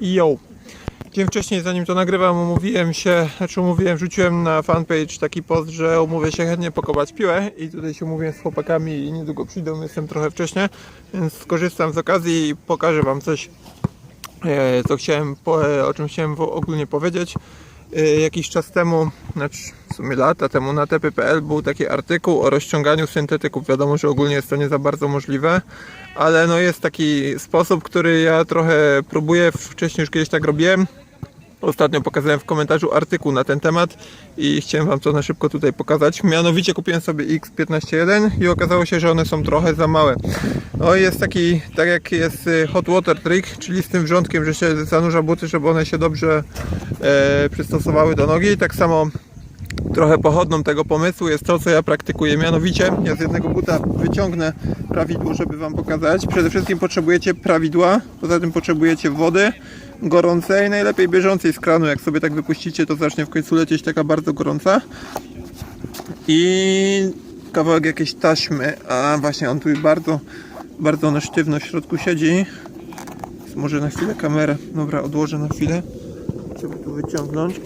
Yo. Dzień wcześniej, zanim to nagrywam, umówiłem się, znaczy umówiłem, rzuciłem na fanpage taki post, że umówię się chętnie pokopać piłę i tutaj się umówiłem z chłopakami i niedługo przyjdą, jestem trochę wcześnie, więc skorzystam z okazji i pokażę wam coś, e, co chciałem, e, o czym chciałem ogólnie powiedzieć. E, Jakiś czas temu, znaczy w sumie lata temu na TPPL był taki artykuł o rozciąganiu syntetyków. Wiadomo, że ogólnie jest to nie za bardzo możliwe, ale no jest taki sposób, który ja trochę próbuję, wcześniej już kiedyś tak robiłem. Ostatnio pokazałem w komentarzu artykuł na ten temat i chciałem Wam to na szybko tutaj pokazać. Mianowicie kupiłem sobie X151 i okazało się, że one są trochę za małe. No jest taki, tak jak jest y, hot water trick, czyli z tym wrzątkiem, że się zanurza buty, żeby one się dobrze e, przystosowały do nogi. Tak samo trochę pochodną tego pomysłu jest to, co ja praktykuję. Mianowicie, ja z jednego buta wyciągnę prawidło, żeby Wam pokazać. Przede wszystkim potrzebujecie prawidła, poza tym potrzebujecie wody gorącej, najlepiej bieżącej z kranu. Jak sobie tak wypuścicie, to zacznie w końcu lecieć taka bardzo gorąca. I kawałek jakiejś taśmy. A właśnie, on tu bardzo, bardzo na sztywno w środku siedzi. Może na chwilę kamerę, dobra, odłożę na chwilę, żeby tu wyciągnąć.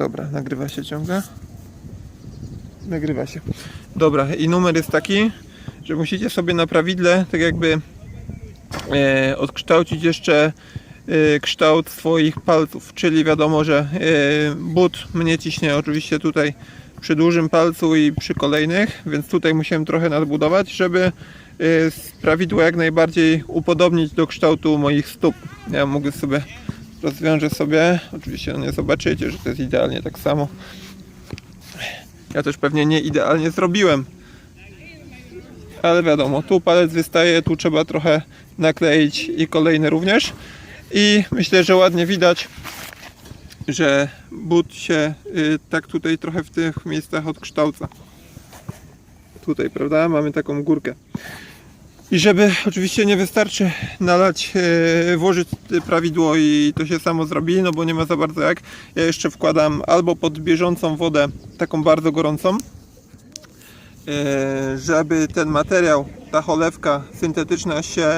Dobra, nagrywa się ciągle. Nagrywa się. Dobra, i numer jest taki, że musicie sobie na prawidle tak jakby e, odkształcić jeszcze e, kształt swoich palców, czyli wiadomo, że e, but mnie ciśnie oczywiście tutaj przy dużym palcu i przy kolejnych, więc tutaj musiałem trochę nadbudować, żeby e, z prawidła jak najbardziej upodobnić do kształtu moich stóp. Ja mogę sobie rozwiążę sobie, oczywiście no nie zobaczycie, że to jest idealnie tak samo. Ja też pewnie nie idealnie zrobiłem. Ale wiadomo, tu palec wystaje, tu trzeba trochę nakleić i kolejny również. I myślę, że ładnie widać, że but się y, tak tutaj trochę w tych miejscach odkształca. Tutaj, prawda? Mamy taką górkę. I żeby oczywiście nie wystarczy nalać, e, włożyć prawidło i to się samo zrobi, no bo nie ma za bardzo jak. Ja jeszcze wkładam albo pod bieżącą wodę, taką bardzo gorącą, e, żeby ten materiał, ta cholewka syntetyczna się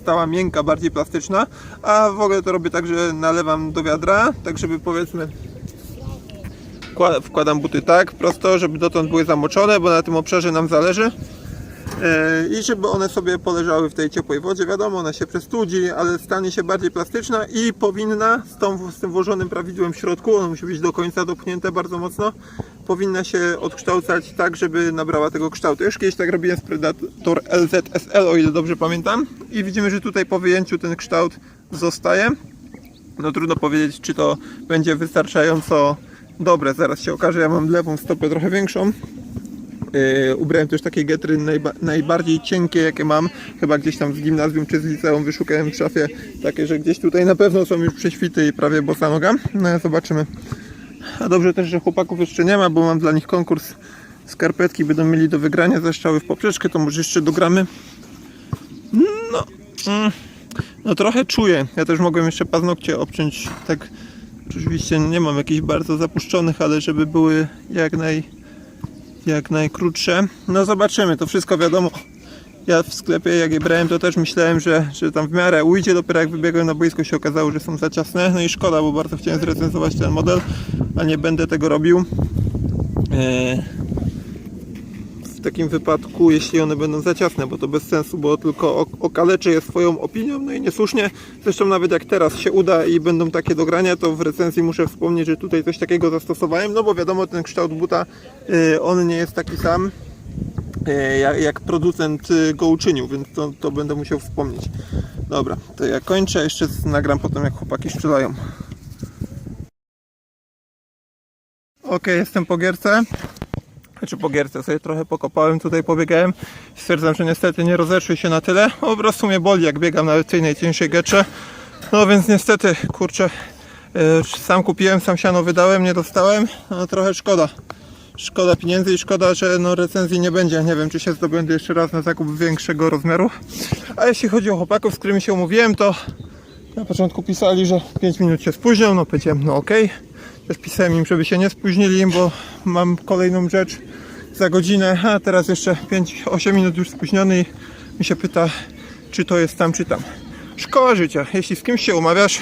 stała miękka, bardziej plastyczna, a w ogóle to robię tak, że nalewam do wiadra, tak żeby powiedzmy wkła- wkładam buty tak prosto, żeby dotąd były zamoczone, bo na tym obszarze nam zależy. E, i żeby one sobie poleżały w tej ciepłej wodzie. Wiadomo, ona się przestudzi, ale stanie się bardziej plastyczna i powinna z, tą, z tym włożonym prawidłem w środku, ono musi być do końca dopchnięte bardzo mocno, powinna się odkształcać tak, żeby nabrała tego kształtu. Już kiedyś tak robiłem z Predator LZSL, o ile dobrze pamiętam i widzimy, że tutaj po wyjęciu ten kształt zostaje. No trudno powiedzieć, czy to będzie wystarczająco dobre. Zaraz się okaże, ja mam lewą stopę trochę większą. Yy, ubrałem też takie getry najba najbardziej cienkie jakie mam. Chyba gdzieś tam z gimnazjum czy z liceum wyszukałem w szafie takie, że gdzieś tutaj na pewno są już prześwity i prawie bosa noga. No zobaczymy. A dobrze też, że chłopaków jeszcze nie ma, bo mam dla nich konkurs. Skarpetki będą mieli do wygrania zaszczały w poprzeczkę, to może jeszcze dogramy. No mm, no trochę czuję, ja też mogłem jeszcze paznokcie obciąć tak oczywiście nie mam jakichś bardzo zapuszczonych, ale żeby były jak naj jak najkrótsze. No zobaczymy, to wszystko wiadomo. Ja w sklepie jak je brałem to też myślałem, że, że tam w miarę ujdzie, dopiero jak wybiegłem na boisko się okazało, że są za ciasne. No i szkoda, bo bardzo chciałem zrecenzować ten model, a nie będę tego robił. Eee, takim wypadku, jeśli one będą za ciasne, bo to bez sensu, bo tylko ok- okaleczy je swoją opinią, no i niesłusznie. Zresztą nawet jak teraz się uda i będą takie dogrania, to w recenzji muszę wspomnieć, że tutaj coś takiego zastosowałem, no bo wiadomo, ten kształt buta, y, on nie jest taki sam, y, jak, producent y, go uczynił, więc to, to będę musiał wspomnieć. Dobra, to ja kończę, jeszcze nagram potem jak chłopaki strzelają. Ok, jestem po gierce. Znaczy po gierce sobie trochę pokopałem, tutaj pobiegałem. Stwierdzam, że niestety nie rozeszły się na tyle. Po prostu mnie boli jak biegam na tej najcieńszej getrze. No więc niestety, kurczę, yy, sam kupiłem, sam siano wydałem, nie dostałem. No trochę szkoda. Szkoda pieniędzy i szkoda, że no recenzji nie będzie. Nie wiem, czy się zdobędę jeszcze raz na zakup większego rozmiaru. A jeśli chodzi o chłopaków, z którymi się umówiłem, to Na początku pisali, że 5 minut się spóźnią, no powiedziałem, no okej. Też pisałem im, żeby się nie spóźnili, bo mam kolejną rzecz za godzinę, a teraz jeszcze 5-8 minut już spóźniony i mi się pyta, czy to jest tam, czy tam. Szkoła życia. Jeśli z kimś się umawiasz,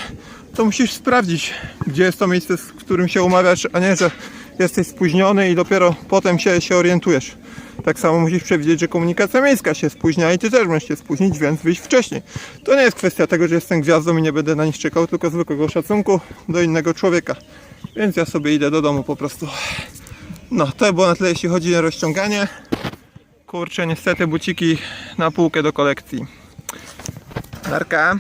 to musisz sprawdzić, gdzie jest to miejsce, z którym się umawiasz, a nie, że jesteś spóźniony i dopiero potem się, się orientujesz. Tak samo musisz przewidzieć, że komunikacja miejska się spóźnia i ty też możesz się spóźnić, więc wyjść wcześniej. To nie jest kwestia tego, że jestem gwiazdą i nie będę na nich czekał, tylko zwykłego szacunku do innego człowieka. Więc ja sobie idę do domu po prostu. No, to było na tyle, jeśli chodzi o rozciąganie. Kurczę, niestety buciki na półkę do kolekcji. Narka.